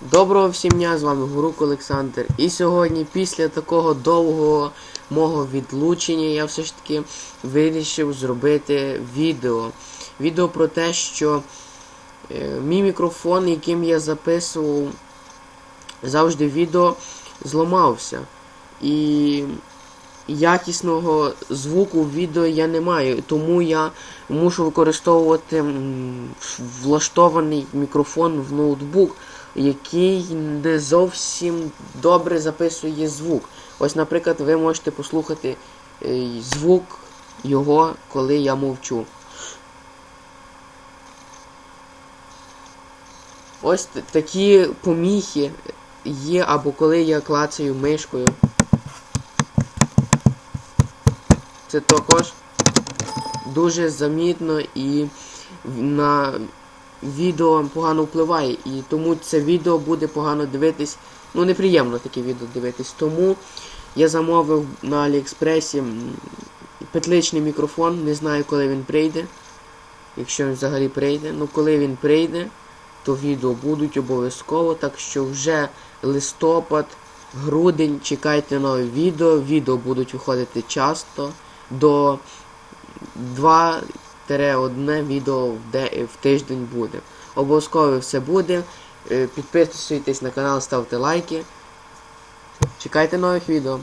Доброго всім дня, з вами Гурук Олександр. І сьогодні, після такого довгого мого відлучення, я все ж таки вирішив зробити відео. Відео про те, що е, мій мікрофон, яким я записував завжди відео, зламався. І якісного звуку в відео я не маю, тому я мушу використовувати влаштований мікрофон в ноутбук, який не зовсім добре записує звук. Ось, наприклад, ви можете послухати е, звук його, коли я мовчу. Ось такі поміхи є, або коли я клацаю мишкою. Це також дуже замітно і на відео погано впливає. І тому це відео буде погано дивитись. Ну, неприємно таке відео дивитись. Тому я замовив на Аліекспресі петличний мікрофон. Не знаю, коли він прийде. Якщо він взагалі прийде. Ну, коли він прийде, то відео будуть обов'язково. Так що вже листопад, грудень, чекайте нові відео. Відео будуть виходити часто. До 2-1 відео в, тиждень буде. Обов'язково все буде. Е, Підписуйтесь на канал, ставте лайки. Чекайте нових відео.